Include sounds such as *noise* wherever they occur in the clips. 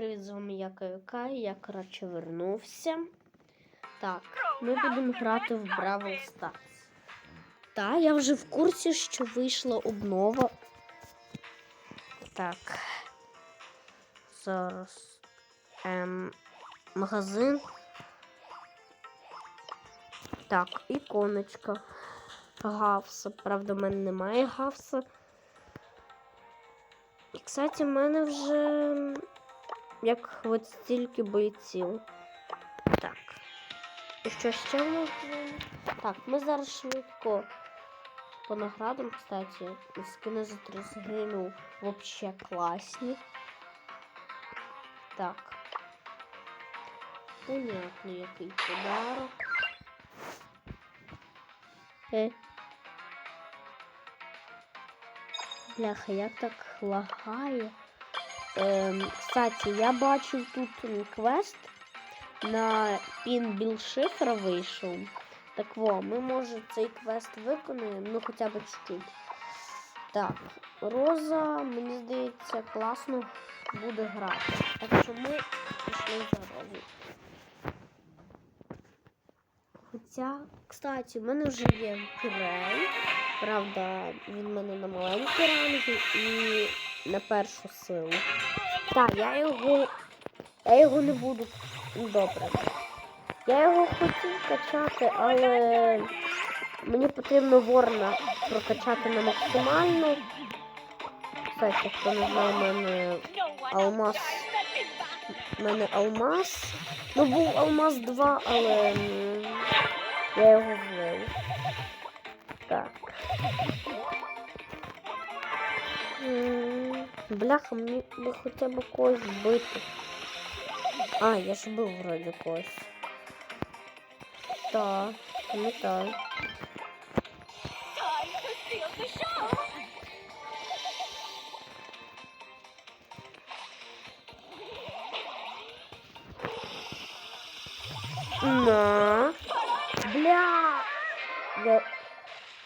Привіт, з вами я Каюка, я коротше вернувся. Так, ми будемо грати в Бравл Stars. Так, я вже в курсі, що вийшла обнова. Так. Зараз. Ем, магазин. Так, іконочка. Гавса. Правда, в мене немає гавса. І, кстати, в мене вже як от стільки бойців. Так. І що ще в нас? Так, ми зараз швидко по наградам, кстати, скини за 30 гривень вообще класні. Так. Понятно, який подарок. Е. Бляха, як так лагає. Ем, кстати, я бачив тут квест на пін білшифра вийшов. Так во, ми може цей квест виконаємо, ну хоча б чуть-чуть. Так, Роза, мені здається, класно буде грати. Так що ми пішли за Розою. Хоча, кстати, в мене вже є Грей. Правда, він в мене на маленькій рангі і на першу силу. Так, я його. Я його не буду. Добре. Я його хотів качати, але мені потрібно ворна прокачати на максимальну. Кстати, хто не знає, у мене алмаз. У мене алмаз. Ну, був алмаз 2, але я його злив. Так. Бляха, мені би хоча б когось вбити. А, я ж бив вроді когось. Так, пам'ятаю. На. Бля. Я...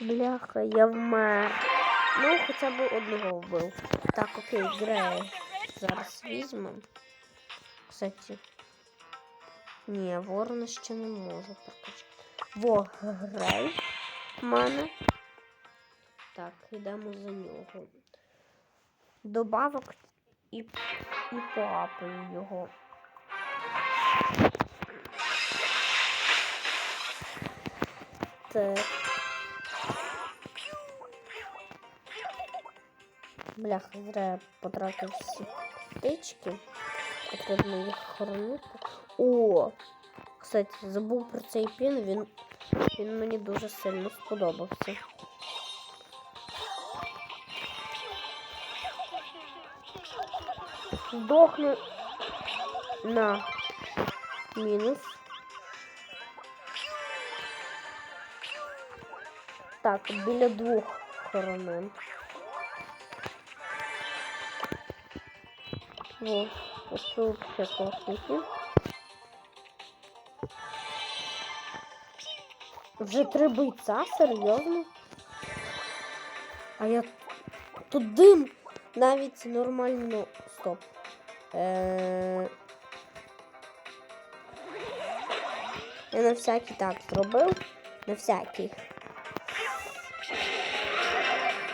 Бляха, я вмер. Ну, хоча б одного вбив. Так, окей, Грей. Зараз візьмемо. Кстати. Ні, ворона ще не можу прокачати. Во, Грей в мене. Так, йдемо за нього. Добавок і, і поапаю його. Так. Бляха, зря я потратив всі птички. Потрібно їх хоронити. О! Кстати, забув про цей пін, він, він мені дуже сильно сподобався. Здохну на мінус. Так, біля двох хоронин. Во, ось тут ще. Вже три бойця, серйозно? А я тут дим навіть нормально. Стоп. Е... Я на всякий так зробив. На всякий.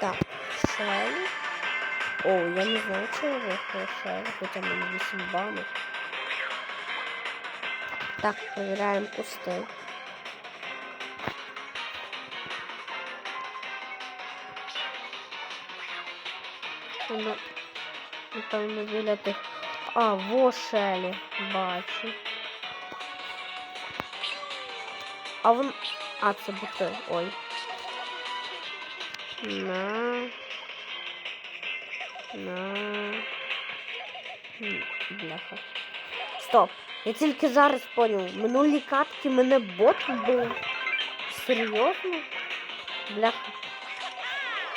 Так, шелі. О, я не знаю, чи я виграю шелі, хоча мені 8 банок. Так, перевіряємо пусти. Воно, напевно, біля тих. А, во шелі, бачу. А вон. А, це бути. Ой. На. На. Бляха. Стоп. Я тільки зараз поняв. Минулі катки мене бот вбив. Серйозно? Бляха.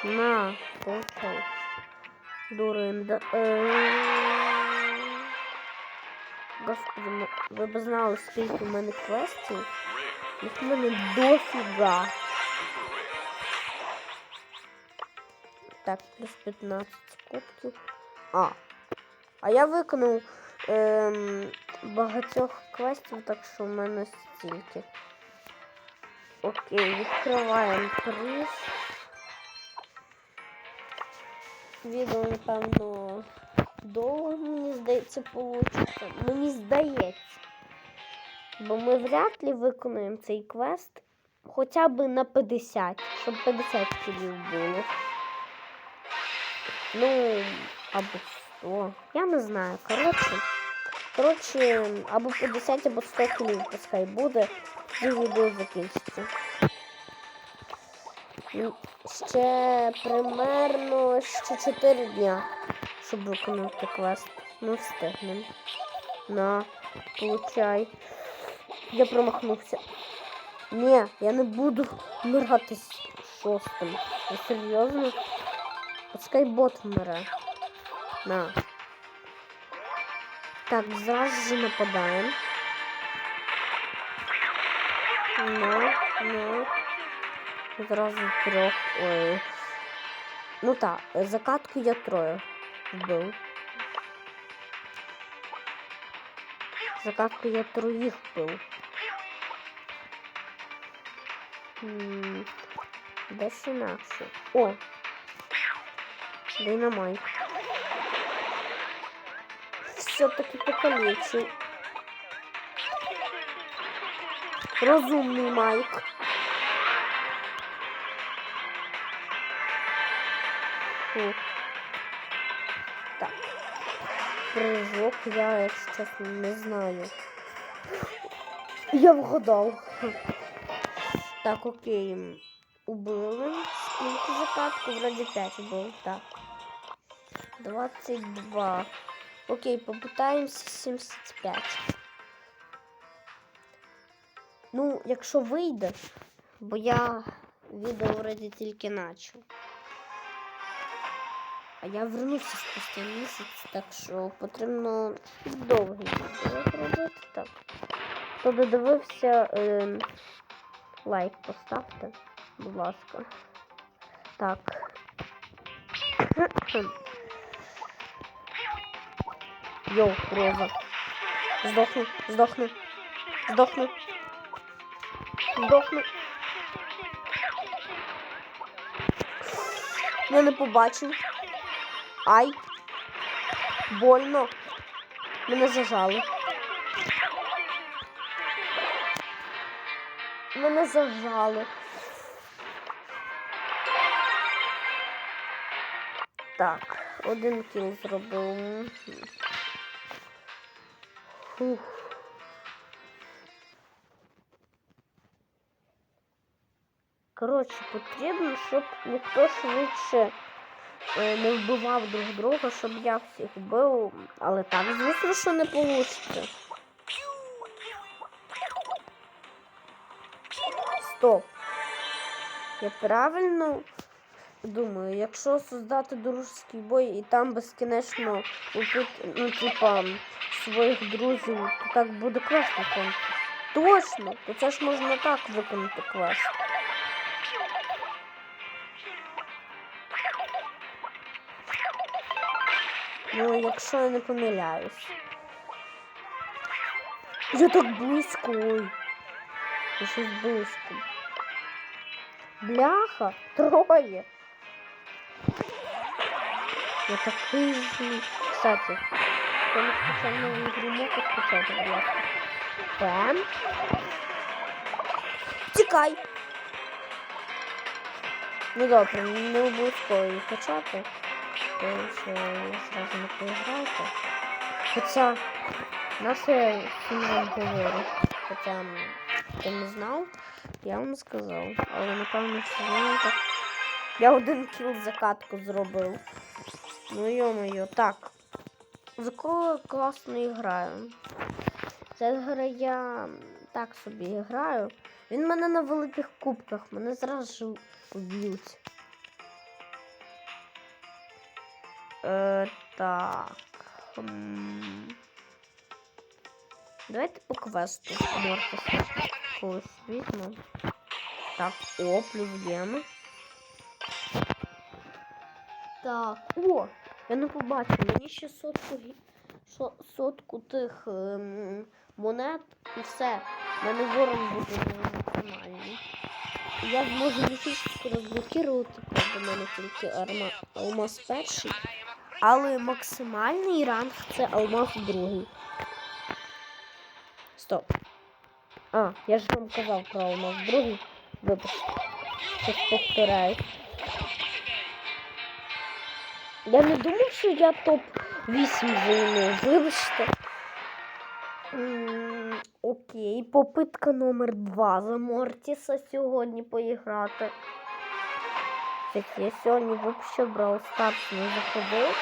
На, получай. Дуринда. Господи, м- ви б знали, скільки в мене квестів. Їх в мене дофіга. Так, плюс 15 кубків. А. А я виконав ем, багатьох квестів, так що в мене стільки. Окей, відкриваємо приз. Відео, напевно, довго, мені здається, вийде. Мені здається. Бо ми вряд ли виконуємо цей квест хоча б на 50, щоб 50 кілів було. Ну, або 100. Я не знаю. Коротше, коротше, або 50, або 100 кілів пускай буде, і відео закінчиться. Ще примерно ще 4 дня, щоб виконати квест. Ми встигнемо. На, получай. Я промахнувся. Ні, я не буду вмирати з шостим. Ви серйозно? Пускай бот вмре. На. Так, зразу же нападаємо. Ну, ну. Зразу трьох. Ой. Ну так, закатку я троє вбив. Закатку я троїх вбив. М, Десь інакше. О! Динамайк. Все-таки покалечив. Розумний Майк. Фу. Так. Прыжок я, чесно, не знаю. Я вгадав. Так, окей. Убили. Скільки закатку? Вроді 5 було. Так. 22. Окей, попитаємося 75. Ну, якщо вийде, бо я відео вроді тільки начав. А я вернуся спустя місяць, так що потрібно довгий відео робити. Так. Хто додивився, е, лайк поставте, будь ласка. Так. Йоу, роза. Здохну, здохну, здохну. Здохну. Я не побачив. Ай. Больно. Мене зажали. Мене зажали. Так, один кіл зробив. Фух. Коротше, потрібно, щоб ніхто швидше е, не вбивав друг друга, щоб я всіх вбив, але так, звісно, що не вийде. Стоп. Я правильно думаю, якщо создати дружський бой і там безкінечно ну, типа, своїх друзів, то так буде класно конкурс. Точно! То це ж можна так виконати квест. Ну, якщо я не помиляюсь. Я так близько. Я щось близько. Бляха, троє. Я такий. Кстати, хто не скачав нову ігру, можете скачати, будь ласка. Бем. Тікай! Ну добре, не обов'язково її качати. Тому що зразу не поіграйте. Хоча наше вам говорю. Хоча хто не знав, я вам сказав. Але напевно всі знаєте. Я один кіл закатку зробив. Ну йо-моє, так. За кого класно граю. Це гра я так собі граю. Він мене на великих кубках, мене зразу вб'ють. Е, так. Давайте по квесту Морфуса когось візьмемо. Так, о, плюс геми. Так, о! Я не побачив, мені ще сотку сотку тих ем, монет і все. У мене ворон буде максимальний. Я зможу міфічку розблокувати, правда, мене тільки арма... алмаз перший. Але максимальний ранг це алмаз другий. Стоп. А, я ж вам казав про алмаз другий. Вибачте. Щось повторяю. Я не думав, що я топ-8 займу. Вибачте. Окей, попитка номер 2 за Мортіса сьогодні поіграти. Так, я сьогодні взагалі в Brawl Stars не заходив.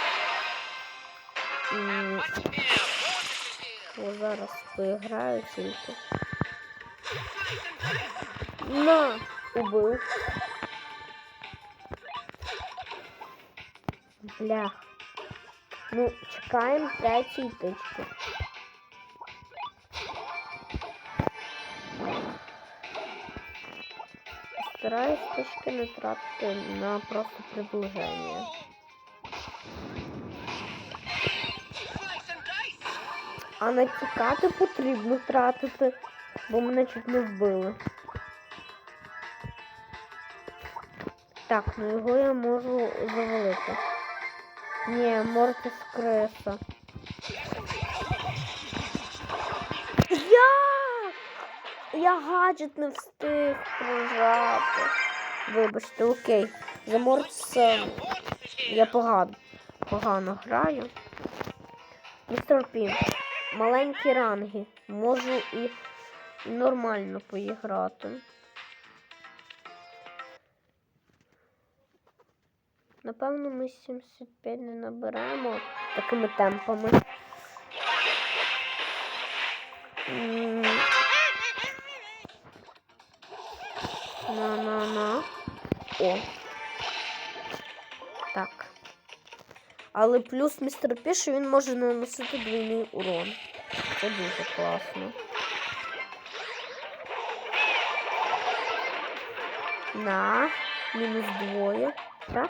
О, зараз поіграю тільки. На, убив. Блях. Ну, чекаємо третій тички. Стараюсь тички не тратити на просто приближення. А на тікати потрібно тратити, бо мене чуть не вбили. Так, ну його я можу завалити. Ні, Мортис креса. Я! Я гаджет не встиг прожати. Вибачте, окей. За Мортиса я погано, погано граю. Містер Пін. Маленькі ранги. Можу і нормально поіграти. Напевно, ми 75 не наберемо такими темпами. На-на-на. О. Так. Але плюс містер Пі, він може наносити двійний урон. Це дуже класно. На. Мінус двоє. Раз.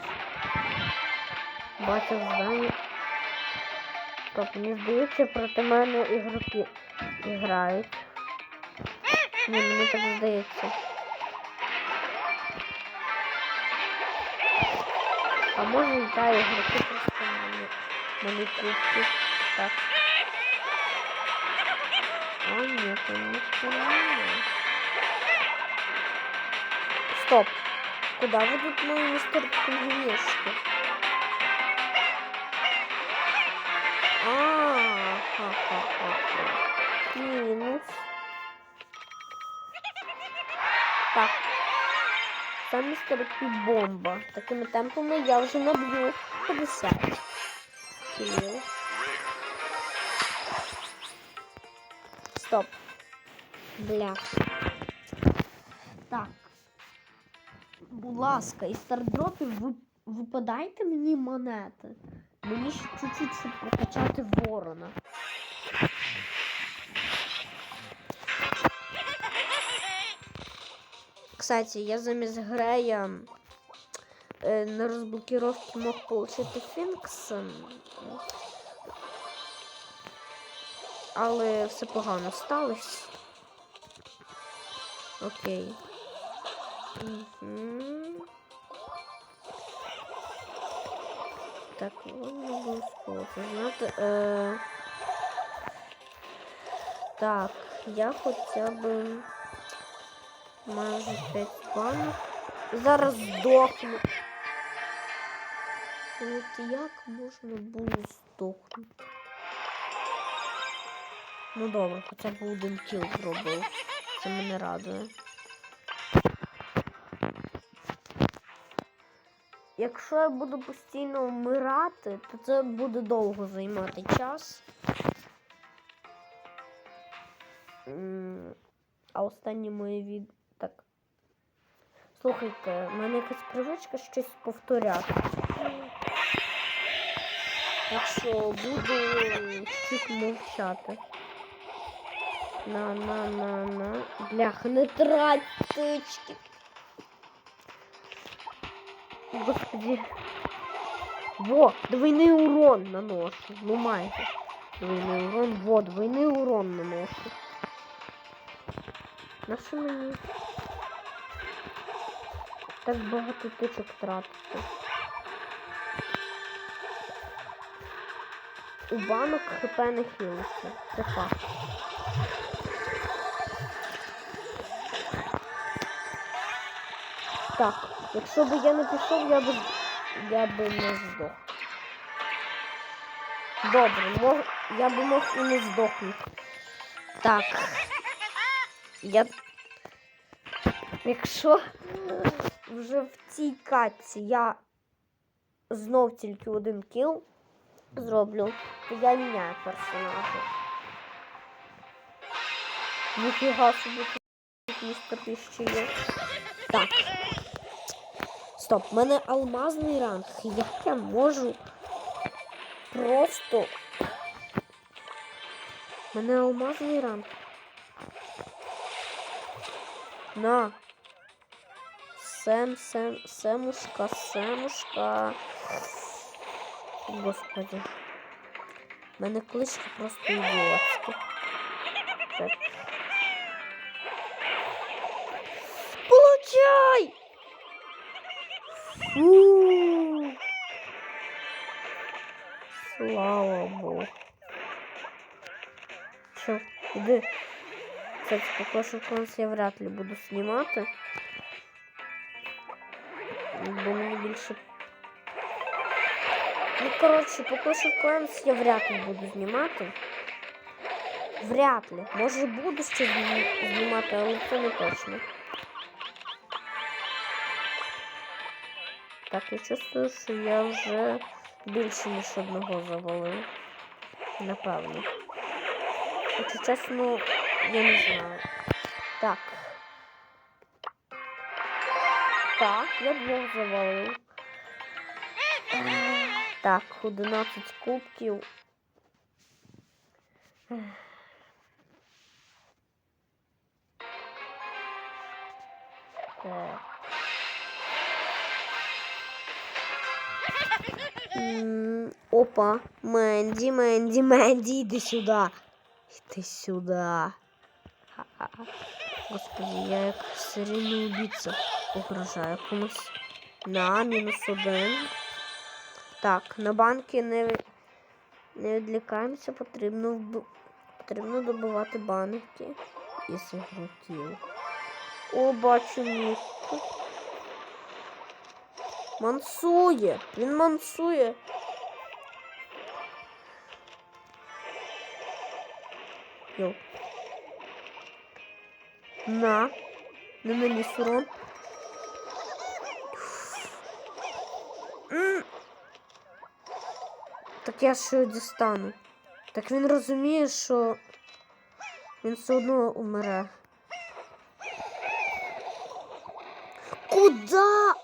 Бачу здання. Стоп, мені здається, проти мене ігроки грають. Ні, мені так здається. А може і та ігроки просто мені, мені кубки. Так. А, ні, то не. Стоп. Куда ведут мои мистер Пингвинешки? А. Минус. Так. Це містер Пі-бомба. Такими темпами я вже наб'ю 50. Кілів. Стоп. Бля. Так. Будь ласка, із стардропів ви випадайте мені монети. Мені ще чуть-чуть, щоб прокачати ворона. Кстати, я замість Грея е, на розблокировці мог получити Фінкс. Але все погано сталося. Окей. Мгм. Так, обов'язково це знати. Е... Так, я хоча б майже 5 банок. Зараз здохну. От як можна було здохнути? Ну добре, хоча б один кіл зробив. Це мене радує. Якщо я буду постійно вмирати, то це буде довго займати час. А останнє моє від. Так. Слухайте, в мене якась привичка щось повторяти. Так що буду чуть мовчати. На, на, на, на. Бляха, не трать тички. Господи. Во, двойний урон наношу. Ну майже. Двойний урон. Вот, двойний урон наношу. На що? Так багато тичок тратити. У банок хп не хилиться. Це факт. Так, якщо б я не пішов, я б я би не здох. Добре, мог, я би мог і не здохнути. Так. Я. Якщо вже в цій катці я знов тільки один кіл зроблю, то я міняю персонажа. Ніфіга собі тут містер піщі є. Так. Стоп, в мене алмазний ранг. Як я можу просто. В мене алмазний ранг. На. Сем, сем, семушка, семушка. Господи. В мене кличка просто ідіотська. Так. Получай! Фу. Слава Богу. Що, іди. Кстати, поки що клас я вряд ли буду знімати. Бо мені більше. Ну, коротше, поки що Кланс я вряд ли буду знімати. Вряд ли. Може буду ще зні- знімати, але це не точно. Так, я чувствую, що я вже більше ніж одного завалив. Напевно. Якщо чесно, я не знаю. Так. Так, я двох завалив. Так, 11 кубків. Так. Опа, Менді, Менді, Менді, іди сюди. Іди сюди. Господи, я як серійний убійця угрожаю комусь. На, мінус один. Так, на банки не, не відлікаємося, потрібно, потрібно добивати банки із ігроків. О, бачу мітку. Мансує! Він мансує. Йо. На. Не наніс урон. Так я ж його дістану. Так він розуміє, що він все одно умре. Куда?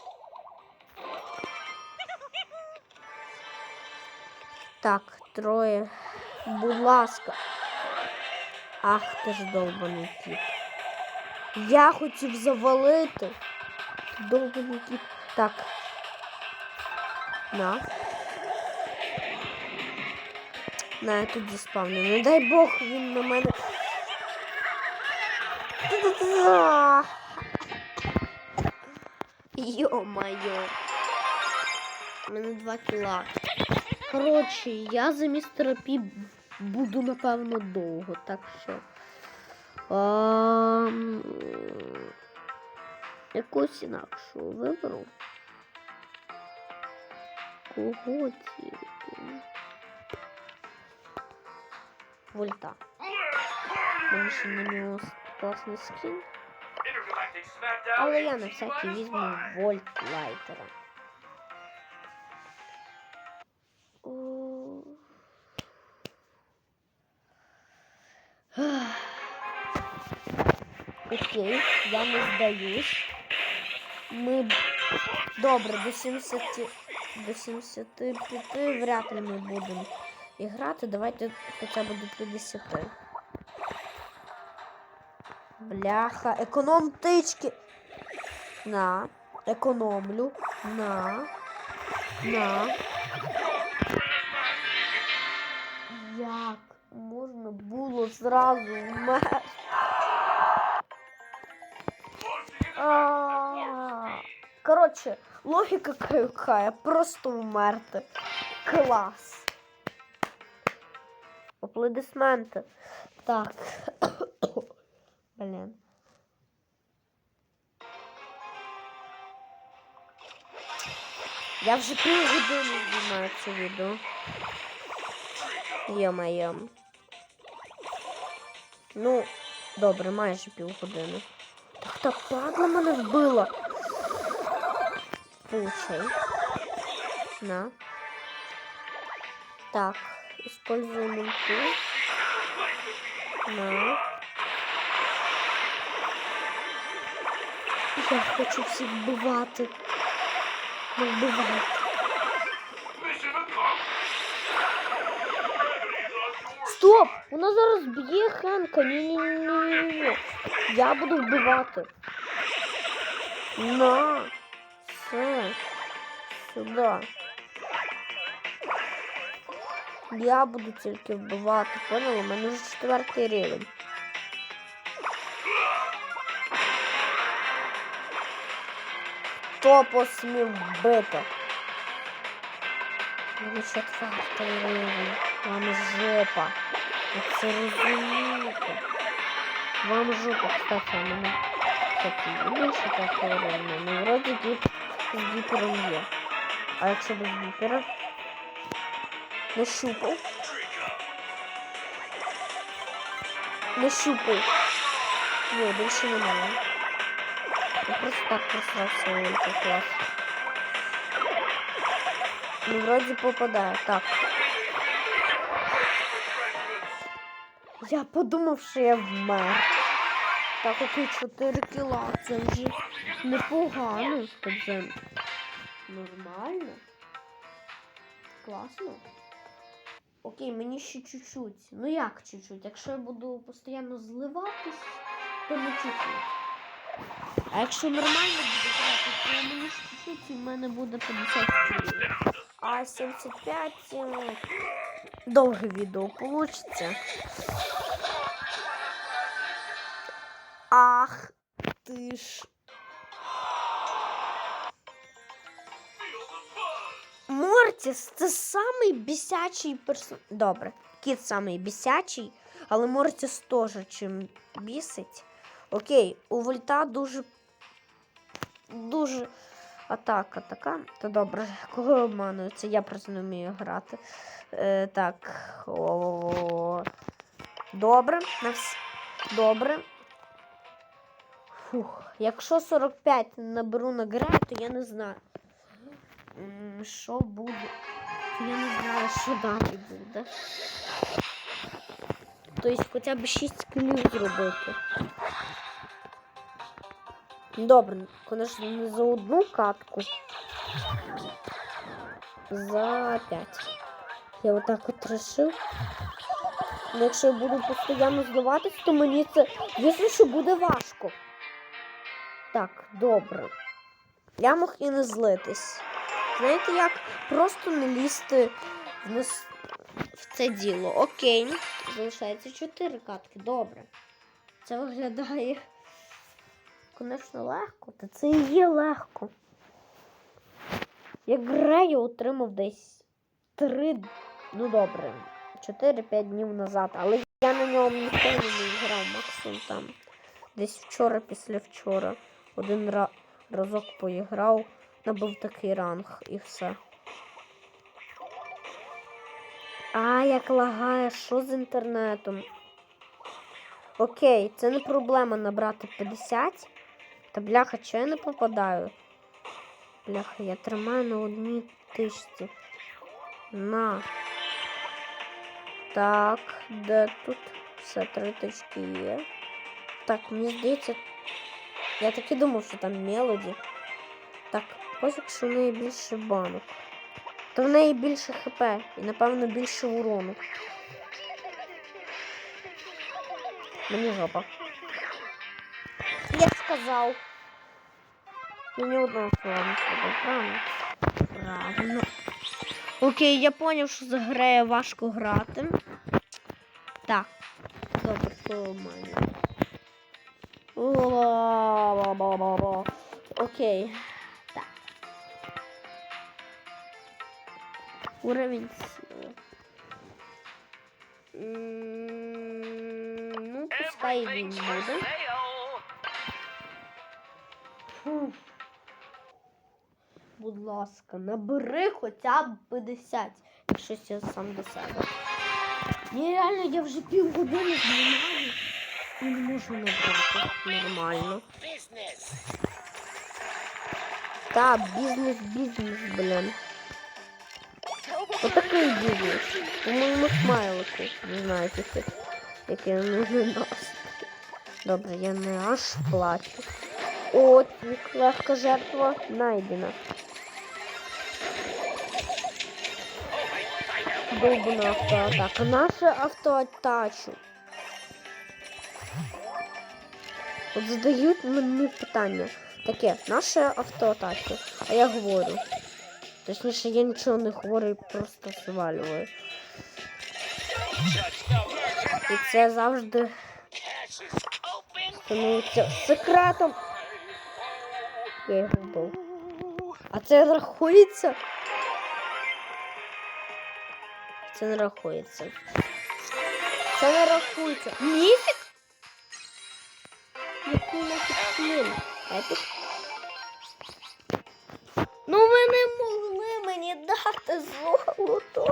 Так, троє. Будь ласка. Ах ти ж довбаний кіт. Я хотів завалити. Довбаний кіт. Так. На. На, я тут заспавню. Не дай Бог він на мене. Йо-моє. У мене два кіла. Коротше, я за містера Пі буду, напевно, довго, так що. Ам, Якусь інакшу виберу. Кого тільки? Вольта. Ще на нього класний скін. Але я на всякий візьму Вольт Лайтера. Окей, я не здаюсь. Ми добре до 70 до 75 вряд ли ми будемо іграти. Давайте хоча б до 50. Бляха, економ тички. На, економлю. На. На. Як можна було зразу вмерти? Коротше, логіка какая, просто вмерти. Клас. Аплодисменти. Так. *coughs* Блін. Я вже півгодини знімаю це відео. Йо-моє. Ну, добре, майже півгодини. Так та падла мене вбила. Получай. На. Так, используем ульту. На. Я хочу всіх вбивати. Не вбивайте. Mission accomplished. Стоп! Вона зараз б'є Хенка. Ні-ні-ні. Я буду вбивати. На. Все. Сюди. Я буду тільки вбивати, поняла? У мене вже четвертий рівень. Хто посмів вбити? У мене четвертий рівень. Вам жопа. Це розумієте? Вам жопа, кстати, у мене кстати, є більше такого рівня. Ну, вроді діп з діпером є. А якщо без діпера? Нащупав. Нащупав. Ні, більше немає. Я просто так просрався ульту клас. Ну, вроді попадає. Так. Я подумав, що я вмер. Так, окей, 4 кіла. Це вже непогано. Тобто нормально. Класно. Окей, мені ще чуть-чуть. Ну як чуть-чуть? Якщо я буду постійно зливатись, то не чуть-чуть. А якщо нормально буде грати, то мені ще чуть-чуть і в мене буде 50 кілів. А 75 е, довге відео получиться. Ах ти ж. Мортіс це самий бісячий персон. Добре, кіт самий бісячий, але Мортіс теж чим бісить. Окей, у Вольта дуже. Дуже атака така. То добре, кого обманується? Я просто не вмію грати. Е, так. О, добре. На вс... Добре. Фух. Якщо 45 наберу на граю, то я не знаю. Що буде? Я не знаю, що далі буде. Тобто хоча б 6 кілів зробити. Добре, звісно, не за одну катку. За 5. Я отак от рішив. Ну, якщо я буду постійно здаватись, то мені це, звісно, що буде важко. Так, добре. Я мог і не злитись. Знаєте як? Просто не лізти в, нас... в це діло. Окей. Залишається 4 катки. Добре. Це виглядає, звісно, легко, та це і є легко. Як граю, отримав десь 3, ну добре, 4-5 днів назад, але я на ньому ніколи не грав, максимум там. Десь вчора, після вчора. Один ра... разок поіграв, набив такий ранг і все. А, як лагає, що з інтернетом? Окей, це не проблема набрати 50. Та бляха, чого я не попадаю? Бляха, я тримаю на одній тишці. На. Так, де тут? Все, три точки є. Так, мені здається. Я так і думав, що там мелоді. Так, ось якщо в неї більше банок. То в неї більше хп і, напевно, більше урону. Мені жопа. Я сказав. Я ні одного слова не сказав, правильно? Правильно. Окей, я зрозумів, що за грею важко грати. Так, Добре, поламаю. Ла-ла-ла-ла-ла. Окей. Так. Уровень силы. Ну, пускай він буде. Фу. Будь ласка, набери хоча б 50. Щось я сам до себе. Ні, реально, я вже півгодини знімаю. І не можу набрати нормально. Та, бізнес, бізнес, блін. Отакий бізнес. По моєму смайлику. Не знаю, який, який нужний нас. Добре, я не аж плачу. О, тік, легка жертва найдена. Довбана автоатака. Наша автоатачу. От задають мені питання. Таке, наша автоатака. А я говорю. Точніше, я нічого не говорю, просто свалюю. І це завжди становиться секретом. Я його вбив. А це рахується? Це не рахується. Це не рахується. Міфік? Ну ви не могли мені дати золото.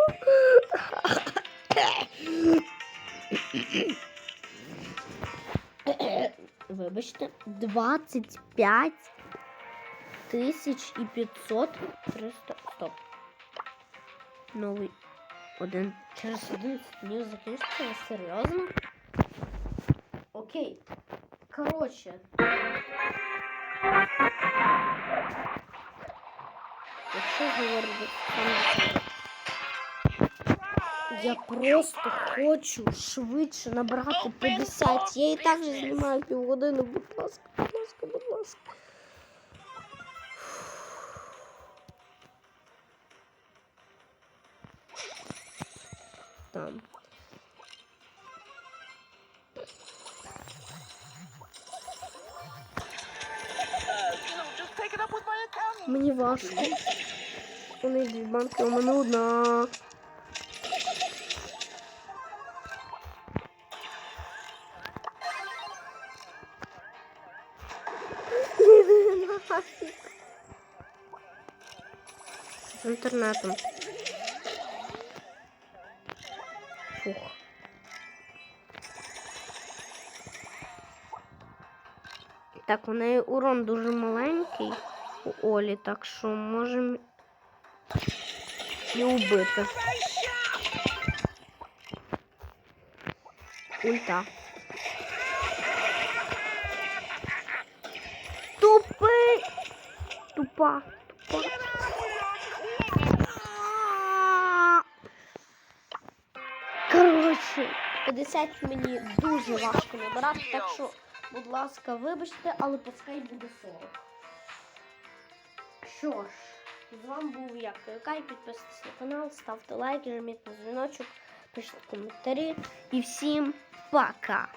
Вибачте, 25 тисяч і 500 300. Стоп. Новий один. Через 11 днів закінчиться? Серйозно? Окей. Коротше. Якщо говорити я просто хочу швидше набрати 50. Я і так же знімаю півгодини, будь ласка, Банки, у мене одна. Фух. Так, у неї урон дуже маленький у Олі, так що можемо і убити. Ульта. Тупий! Тупа, тупа. Коротше, 50 мені дуже важко набирати, так що, будь ласка, вибачте, але пускай буде 40. Що ж, з вами був я, Кайкай. підписуйтесь на канал, ставте лайки, жміть на дзвіночок, пишіть коментарі і всім пока!